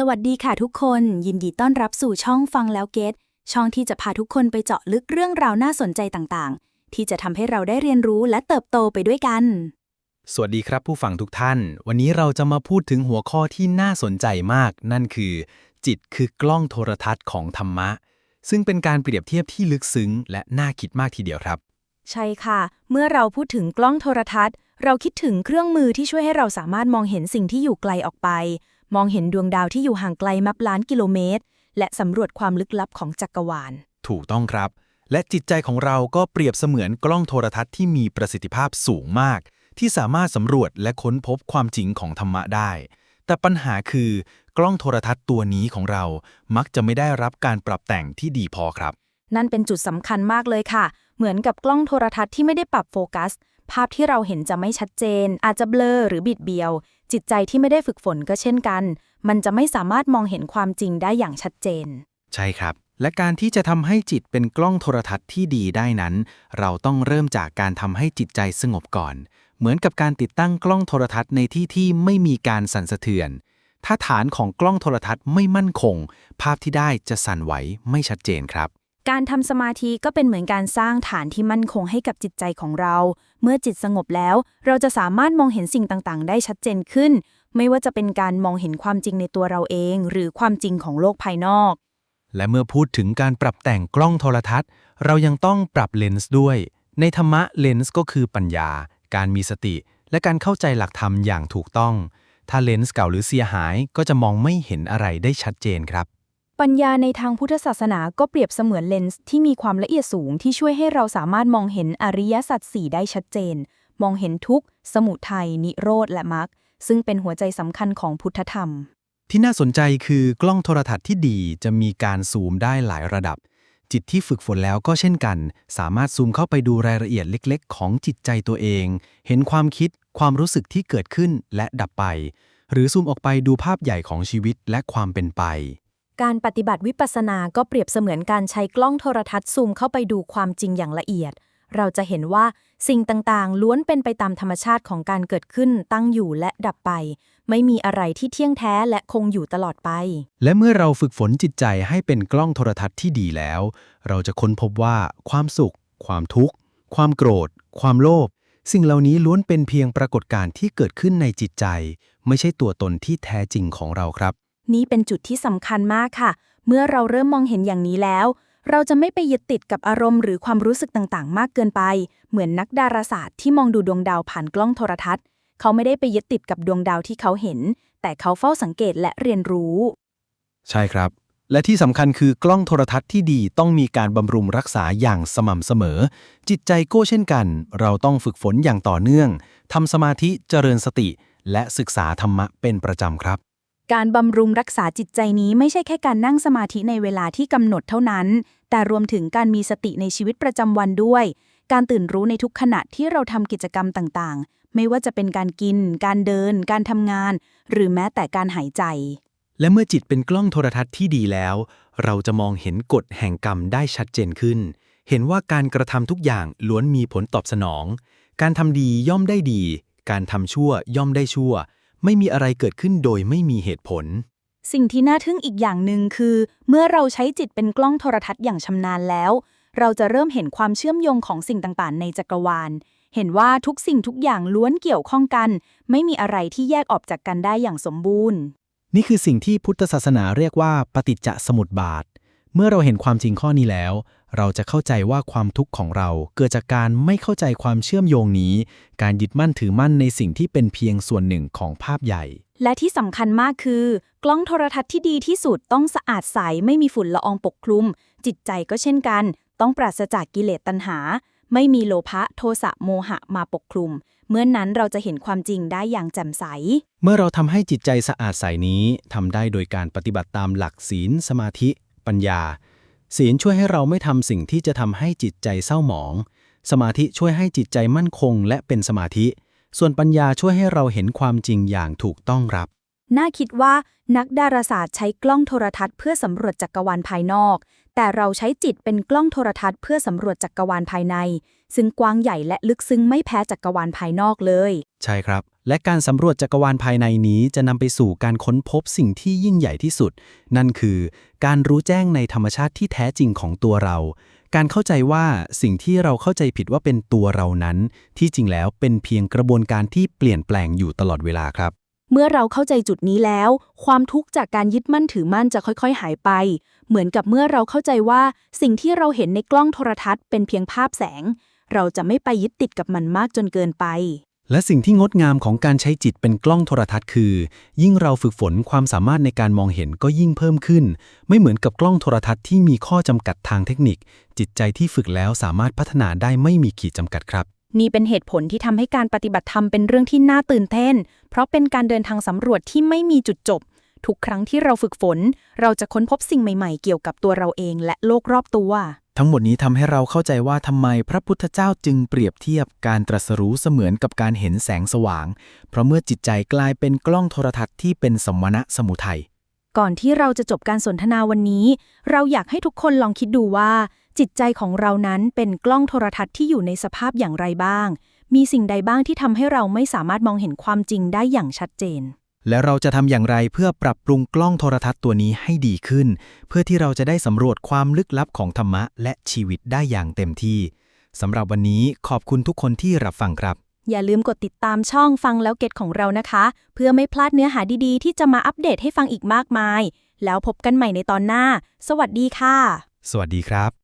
สวัสดีค่ะทุกคน ยินดีต้อนรับสู่ช่องฟังแล้วเก็ตช่องที่จะพาทุกคนไปเจาะลึกเรื่องราวน่าสนใจต่างๆ ที่จะทำให้เราได้เรียนรู้และเติบโตไปด้วยกัน สวัสดีครับผู้ฟังทุกท่าน วันนี้เราจะมาพูดถึงหัวข้อที่น่าสนใจมาก นั่นคือ จิตคือกล้องโทรทัศน์ของธรรมะ ซึ่งเป็นการเปรียบเทียบที่ลึกซึ้ง และน่าคิดมากทีเดียวครับ ใช่ค่ะ เมื่อเราพูดถึงกล้องโทรทัศน์ เราคิดถึงเครื่องมือที่ช่วยให้เราสามารถมองเห็นสิ่งที่อยู่ไกลออกไป มองเห็นดวงดาวที่อยู่ห่างไกลนับล้านกิโลเมตร และสำรวจความลึกลับของจักรวาล ถูกต้องครับ และจิตใจของเราก็เปรียบเสมือนกล้องโทรทัศน์ที่มีประสิทธิภาพสูงมาก ที่สามารถสำรวจและค้นพบความจริงของธรรมะได้ แต่ปัญหาคือกล้องโทรทัศน์ตัวนี้ของเรามักจะไม่ได้รับการปรับแต่งที่ดีพอครับ นั่นเป็นจุดสำคัญมากเลยค่ะ เหมือนกับกล้องโทรทัศน์ที่ไม่ได้ปรับโฟกัส ภาพที่เราเห็นจะไม่ชัดเจน อาจจะเบลอหรือบิดเบี้ยว จิตใจที่ไม่ได้ฝึกฝนก็เช่นกัน มันจะไม่สามารถมองเห็นความจริงได้อย่างชัดเจน ใช่ครับ และการที่จะทำให้จิตเป็นกล้องโทรทัศน์ที่ดีได้นั้น เราต้องเริ่มจากการทำให้จิตใจสงบก่อน เหมือนกับการติดตั้งกล้องโทรทัศน์ในที่ที่ไม่มีการสั่นสะเทือนถ้าฐานของกล้องโทรทัศน์ไม่มั่นคง ภาพที่ได้จะสั่นไหวไม่ชัดเจนครับ การทำสมาธิก็เป็นเหมือนการสร้างฐานที่มั่นคงให้กับจิตใจของเรา เมื่อจิตสงบแล้ว เราจะสามารถมองเห็นสิ่งต่างๆ ได้ชัดเจนขึ้น ไม่ว่าจะเป็นการมองเห็นความจริงในตัวเราเอง หรือความจริงของโลกภายนอก และเมื่อพูดถึงการปรับแต่งกล้องโทรทัศน์ เรายังต้องปรับเลนส์ด้วย ในธรรมะเลนส์ก็คือปัญญา การมีสติ และการเข้าใจหลักธรรมอย่างถูกต้อง ถ้าเลนส์เก่าหรือเสียหายก็จะมองไม่เห็นอะไรได้ชัดเจนครับ ปัญญาในทางพุทธศาสนาก็เปรียบเสมือนเลนส์ที่มีความละเอียดสูงที่ช่วยให้เราสามารถมองเห็นอริยสัจสี่ได้ชัดเจน มองเห็นทุกข์ สมุทัย นิโรธ และมรรค ซึ่งเป็นหัวใจสำคัญของพุทธธรรม ที่น่าสนใจคือกล้องโทรทัศน์ที่ดีจะมีการซูมได้หลายระดับ จิตที่ฝึกฝนแล้วก็เช่นกัน สามารถซูมเข้าไปดูรายละเอียดเล็ก ๆ ของจิตใจตัวเอง เห็นความคิด ความรู้สึกที่เกิดขึ้นและดับไป หรือซูมออกไปดูภาพใหญ่ของชีวิตและความเป็นไป การปฏิบัติวิปัสสนาก็เปรียบเสมือนการใช้กล้องโทรทัศน์ซูมเข้าไปดูความจริงอย่างละเอียด เราจะเห็นว่าสิ่งต่างๆ ล้วนเป็นไปตามธรรมชาติของการเกิดขึ้นตั้งอยู่และดับไป ไม่มีอะไรที่เที่ยงแท้และคงอยู่ตลอดไป และเมื่อเราฝึกฝนจิตใจให้เป็นกล้องโทรทัศน์ที่ดีแล้ว เราจะค้นพบว่าความสุข ความทุกข์ ความโกรธ ความโลภสิ่งเหล่านี้ล้วนเป็นเพียงปรากฏการณ์ที่เกิดขึ้นในจิตใจ ไม่ใช่ตัวตนที่แท้จริงของเราครับ นี่เป็นจุดที่สำคัญมากค่ะ เมื่อเราเริ่มมองเห็นอย่างนี้แล้ว เราจะไม่ไปยึดติดกับอารมณ์หรือความรู้สึกต่างๆ มากเกินไป เหมือนนักดาราศาสตร์ที่มองดูดวงดาวผ่านกล้องโทรทัศน์ เขาไม่ได้ไปยึดติดกับดวงดาวที่เขาเห็น แต่เขาเฝ้าสังเกตและเรียนรู้ ใช่ครับ และที่สำคัญคือกล้องโทรทัศน์ที่ดีต้องมีการบำรุงรักษาอย่างสม่ำเสมอ จิตใจก็เช่นกัน เราต้องฝึกฝนอย่างต่อเนื่องทำสมาธิเจริญสติ และศึกษาธรรมะเป็นประจำครับ การบำรุงรักษาจิตใจนี้ไม่ใช่แค่การนั่งสมาธิในเวลาที่กำหนดเท่านั้น แต่รวมถึงการมีสติในชีวิตประจำวันด้วย การตื่นรู้ในทุกขณะที่เราทำกิจกรรมต่างๆ ไม่ว่าจะเป็นการกิน การเดิน การทำงาน หรือแม้แต่การหายใจ และเมื่อจิตเป็นกล้องโทรทัศน์ที่ดีแล้ว เราจะมองเห็นกฎแห่งกรรมได้ชัดเจนขึ้น เห็นว่าการกระทำทุกอย่างล้วนมีผลตอบสนอง การทำดีย่อมได้ดี การทำชั่วย่อมได้ชั่ว ไม่มีอะไรเกิดขึ้นโดยไม่มีเหตุผล สิ่งที่น่าทึ่งอีกอย่างหนึ่งคือ เมื่อเราใช้จิตเป็นกล้องโทรทัศน์อย่างชำนาญแล้ว เราจะเริ่มเห็นความเชื่อมโยงของสิ่งต่างๆ ในจักรวาล เห็นว่าทุกสิ่งทุกอย่างล้วนเกี่ยวข้องกัน ไม่มีอะไรที่แยกออกจากกันได้อย่างสมบูรณ์ นี่คือสิ่งที่พุทธศาสนาเรียกว่าปฏิจจสมุปบาท เมื่อเราเห็นความจริงข้อนี้แล้ว เราจะเข้าใจว่าความทุกข์ของเราเกิดจากการไม่เข้าใจความเชื่อมโยงนี้ การยึดมั่นถือมั่นในสิ่งที่เป็นเพียงส่วนหนึ่งของภาพใหญ่ และที่สำคัญมากคือ กล้องโทรทัศน์ที่ดีที่สุดต้องสะอาดใสไม่มีฝุ่นละอองปกคลุม จิตใจก็เช่นกัน ต้องปราศจากกิเลสตัณหา ไม่มีโลภะโทสะโมหะมาปกคลุม เมื่อนนั้นเราจะเห็นความจริงได้อย่างแจ่มใส เมื่อเราทำให้จิตใจสะอาดใสนี้ทำได้โดยการปฏิบัติตามหลักศีล สมาธิ ปัญญา ศีลช่วยให้เราไม่ทำสิ่งที่จะทำให้จิตใจเศร้าหมอง สมาธิช่วยให้จิตใจมั่นคงและเป็นสมาธิ ส่วนปัญญาช่วยให้เราเห็นความจริงอย่างถูกต้องรับ น่าคิดว่านักดาราศาสตร์ใช้กล้องโทรทัศน์เพื่อสำรวจจักรวาลภายนอก แต่เราใช้จิตเป็นกล้องโทรทัศน์เพื่อสำรวจจักรวาลภายใน ซึ่งกว้างใหญ่และลึกซึ้งไม่แพ้จักรวาลภายนอกเลย ใช่ครับ และการสำรวจจักรวาลภายในนี้จะนำไปสู่การค้นพบสิ่งที่ยิ่งใหญ่ที่สุด นั่นคือ การรู้แจ้งในธรรมชาติที่แท้จริงของตัวเรา การเข้าใจว่าสิ่งที่เราเข้าใจผิดว่าเป็นตัวเรานั้น ที่จริงแล้วเป็นเพียงกระบวนการที่เปลี่ยนแปลงอยู่ตลอดเวลาครับ เมื่อเราเข้าใจจุดนี้แล้ว ความทุกข์จากการยึดมั่นถือมั่นจะค่อยๆ หายไป เหมือนกับเมื่อเราเข้าใจว่าสิ่งที่เราเห็นในกล้องโทรทัศน์เป็นเพียงภาพแสง เราจะไม่ไปยึดติดกับมันมากจนเกินไป และสิ่งที่งดงามของการใช้จิตเป็นกล้องโทรทัศน์คือ ยิ่งเราฝึกฝนความสามารถในการมองเห็นก็ยิ่งเพิ่มขึ้น ไม่เหมือนกับกล้องโทรทัศน์ที่มีข้อจำกัดทางเทคนิค จิตใจที่ฝึกแล้วสามารถพัฒนาได้ไม่มีขีดจำกัดครับ นี่เป็นเหตุผลที่ทำให้การปฏิบัติธรรมเป็นเรื่องที่น่าตื่นเต้น เพราะเป็นการเดินทางสำรวจที่ไม่มีจุดจบ ทุกครั้งที่เราฝึกฝน เราจะค้นพบสิ่งใหม่ๆ เกี่ยวกับตัวเราเองและโลกรอบตัว ทั้งหมดนี้ทำให้เราเข้าใจว่าทำไมพระพุทธเจ้าจึงเปรียบเทียบการตรัสรู้เสมือนกับการเห็นแสงสว่าง เพราะเมื่อจิตใจกลายเป็นกล้องโทรทัศน์ที่เป็นสมณะสมุทัยก่อนที่เราจะจบการสนทนาวันนี้ เราอยากให้ทุกคนลองคิดดูว่า จิตใจของเรานั้นเป็นกล้องโทรทัศน์ที่อยู่ในสภาพอย่างไรบ้าง มีสิ่งใดบ้างที่ทำให้เราไม่สามารถมองเห็นความจริงได้อย่างชัดเจน และเราจะทำอย่างไรเพื่อปรับปรุงกล้องโทรทัศน์ตัวนี้ให้ดีขึ้น เพื่อที่เราจะได้สำรวจความลึกลับของธรรมะและชีวิตได้อย่างเต็มที่สำหรับวันนี้ขอบคุณทุกคนที่รับฟังครับ อย่าลืมกดติดตามช่องฟังแล้วเก็ตของเรานะคะ เพื่อไม่พลาดเนื้อหาดีๆ ที่จะมาอัปเดตให้ฟังอีกมากมาย แล้วพบกันใหม่ในตอนหน้า สวัสดีค่ะ สวัสดีครับ